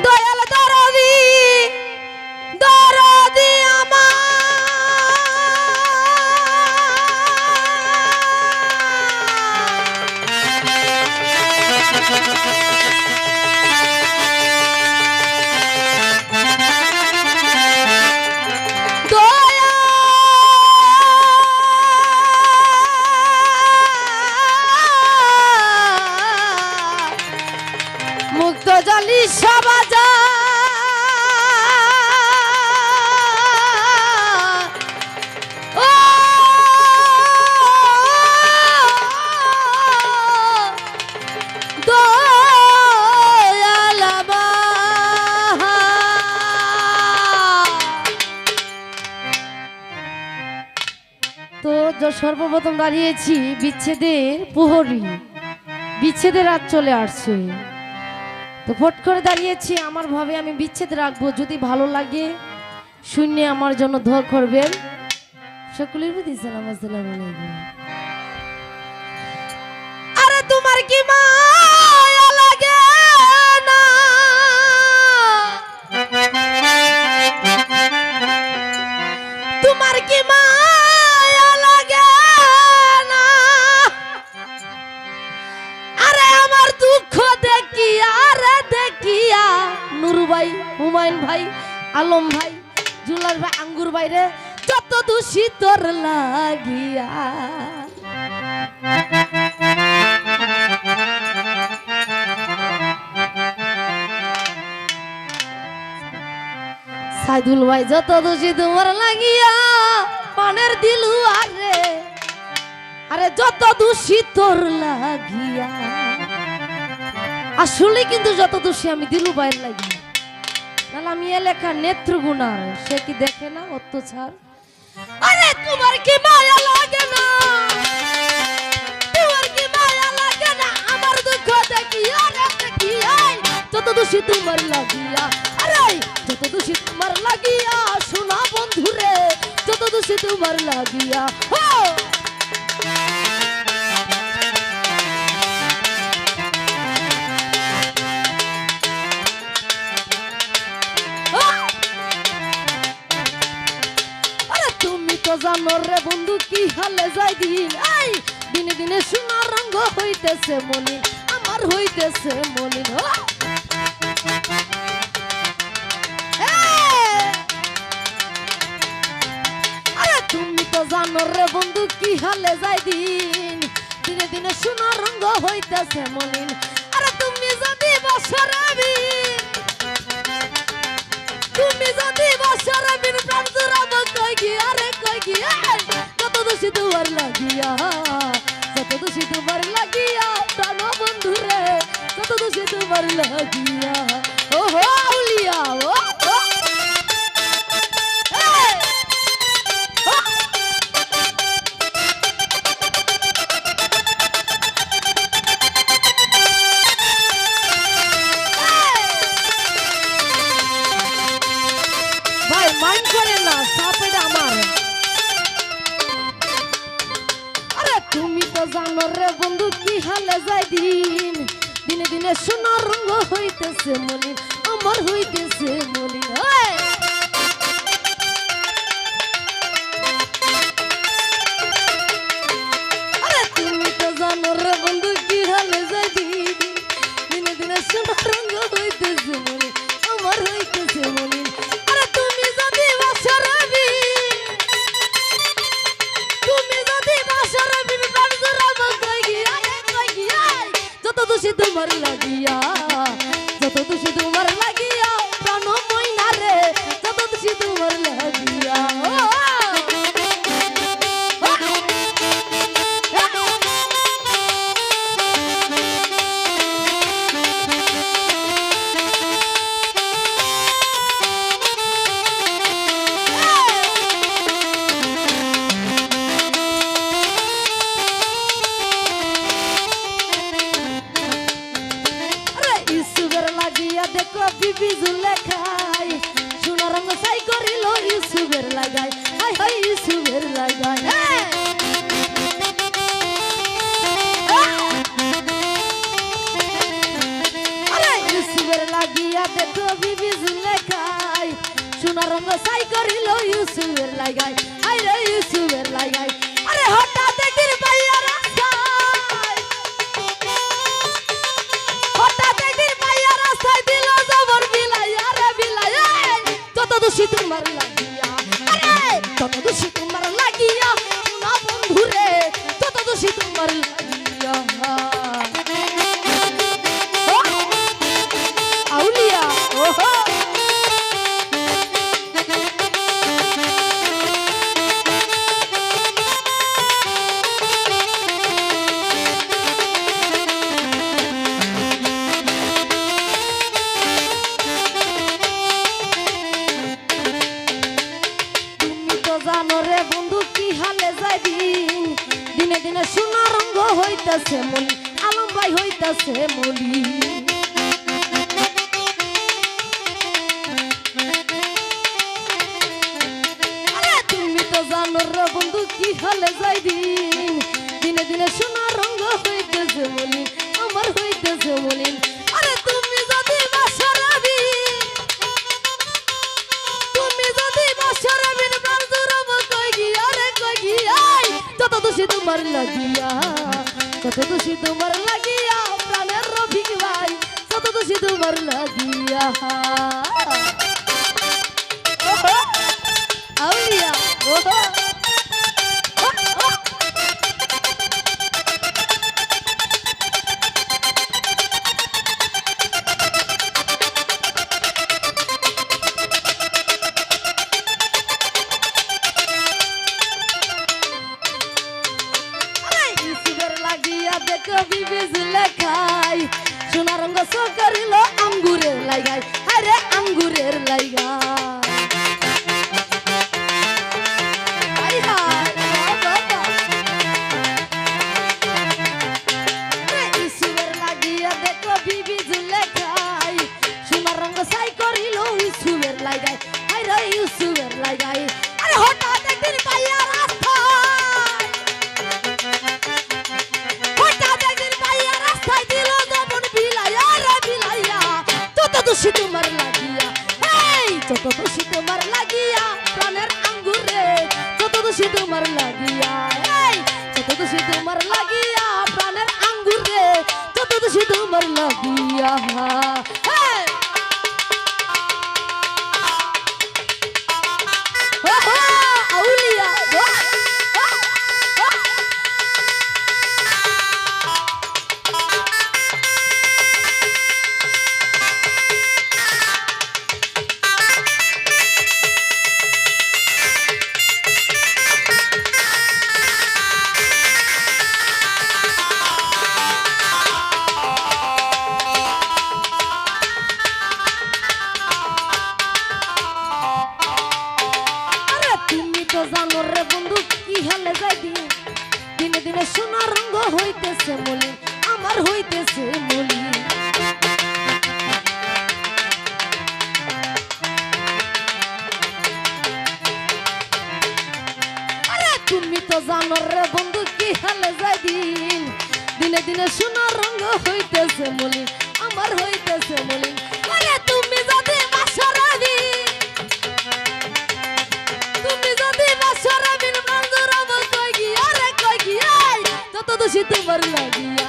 对呀。মুক্ত জলি দয়াল তো সর্বপ্রথম দাঁড়িয়েছি বিচ্ছেদের প্রহরী। বিচ্ছেদের রাত চলে আসছে। তো ফট করে দাঁড়িয়েছি, আমার ভাবে আমি বিচ্ছেদ রাখব, যদি ভালো লাগে, শূন্য আমার জন্য ধোয়া করবেন। সকলের প্রতি সালাম, আসসালামু আলাইকুম। আরে তোমার কি মায়া লাগে আরে আমার দুঃখ দেখিয়া আরে দেখিয়া। নুরু ভাই, হুমায়ুন ভাই, আলম ভাই জুলার ভাই, আঙ্গুর ভাই রে, যত দোষী লাগিয়া। সাইদুল ভাই, যত দোষী তোমার লাগিয়া, পানের দিলু আরে আরে যত দোষী লাগিয়া। আসলে কিন্তু যত দোষী আমি দিলু বাইর লাগি। তাহলে আমি এলাকার নেত্রগুণার সে কি দেখে না অত্যাচার? আরে তোমার কি মায়া লাগে না? তোমার কি মায়া লাগে না? আমার দুঃখ দেখি আরে দেখি আই যত দোষী তোমার লাগিয়া। আরে যত দোষী তোমার লাগিয়া শোনা বন্ধুরে যত দোষী তোমার লাগিয়া। হো! হইতেছে মলিন, আমার হইতেছে মলিন! আরে তুমি তো জানো রে বন্ধু, কি হালে যাই দিন? দিনে দিনে সোনার রঙ্গ হইতেছে মলিন। আরে তুমি যদি বসরাবি তুমি যদি বছরে বিন প্রাণ কই গিয়া রে, কই গিয়া? কত দোষী তোমার লাগিয়া। কত দোষী তোমার লাগিয়া প্রাণ বন্ধু রে কত দোষী তোমার লাগিয়া। ও হো আউলিয়া, ও করিল ইসুবের লাগাই হাই হাই হ্যাঁ। আরে ইসুবের লাগিয়া দেখো বিবি জুলেখাই সোনার রঙ সাই করিল ইউসুফের লাগাই আই রে ইউসুফের লাগাই আরে, হঠাৎ একদিন পাইয়া রাস্তায়। হঠাৎ একদিন পাইয়া রাস্তায় দিল জবর বিলাইয়া রে, বিলাইয়া। তোমার লাগিয়া। যত দোষী তোমার লাগিয়া বন্ধুরে যত দোষী তোমার লাগিয়া। জানো রে বন্ধু, কি হালে যাই দিন দিনে সোনা রঙ্গ হইতাছে মলি আলম ভাই হইতাছে মলি। তো বন্ধু, কি হালে যাই দিন দিনে সোনা রঙ্গ হইতেছে মলি, আমার হইতেছে মলি। তোমার লাগিয়া। কত খুশি তোমার লাগিয়া, প্রাণের রফিক ভাই, কত খুশি তোমার লাগিয়া। আউলিয়া, ওহো। লাগাই আরে ইসুবের লাগাই। আরে হঠাৎ একদিন পাইয়া রাস্তায়। হঠাৎ একদিন পাইয়া রাস্তায় দিল যেমন বিলাইয়া রে বিলাইয়া। তত দোষী তোমার লাগিয়া। এই, যত দোষী তোমার লাগিয়া প্রাণের আঙ্গুরে। যত দোষী তোমার লাগিয়া। এই, যত দোষী তোমার লাগিয়া প্রাণের আঙ্গুরে। যত দোষী তোমার লাগিয়া। দিনে দিনে সোনা রঙ হইতেছে বলি আমার হইতেছে বলি তুমি যদি তুমি যদি বাসরা বিন মঞ্জুর গিয়া তত দোষী তোমার লাগিয়া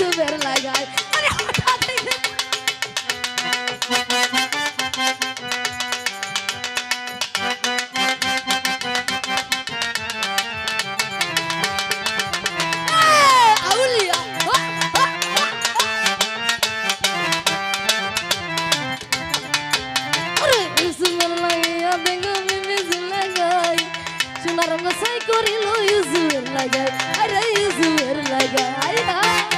চুবের লাগায় আরে হঠাৎ Sunar mesai korilu yuzur lagai, ada yuzur lagai.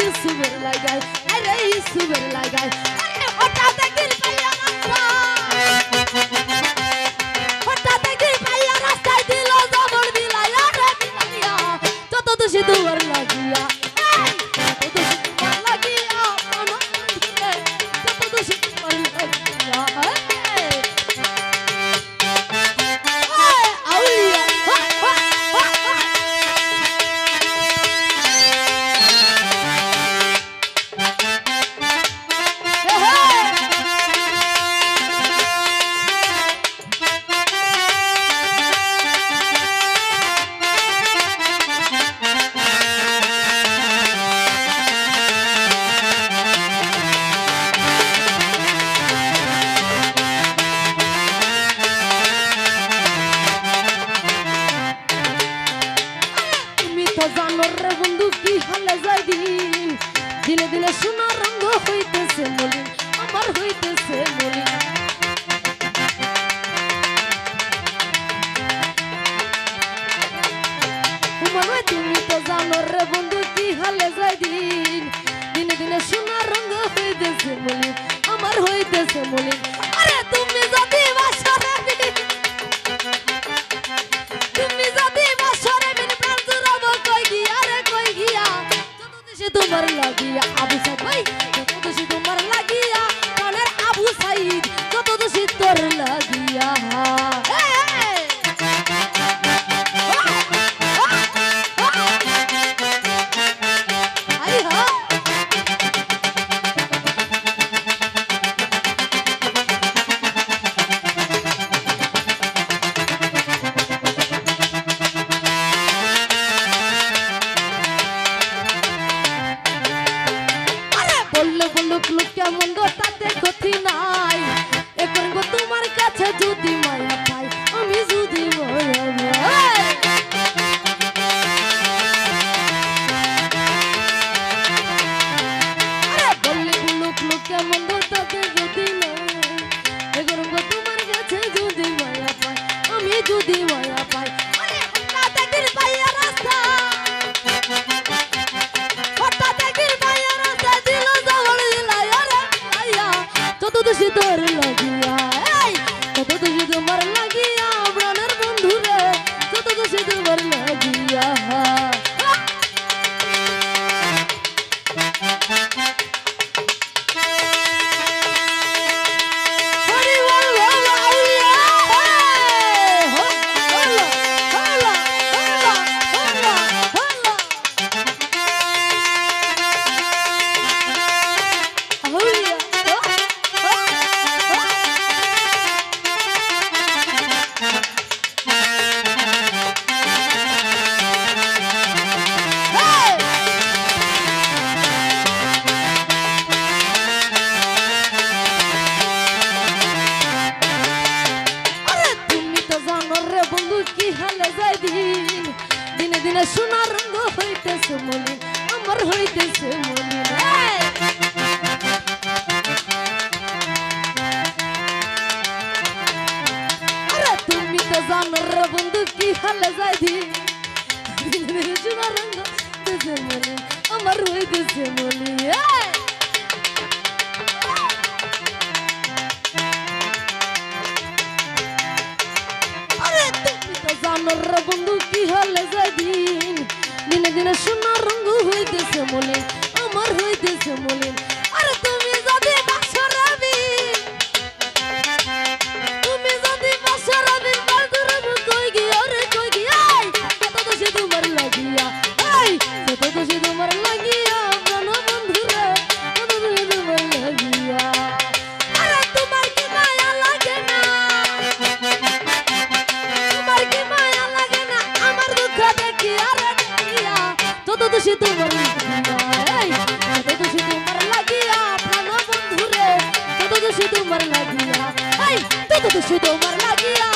Yusuf'un lagay, super like lagay হালে যাই দিন দিনে দিনে সোনার রঙ হইতেছে বলি আমার হইতেছে বলি আরে তুমি যদি হালে যাই দি জুনা রঙ দেশে মনে আমার রই দেশে মনে জানোর বন্ধু, কি হলে যাই দিন দিনে দিনে সোনার রঙ হইতেছে মনে। শুধু তোমার লাগিয়া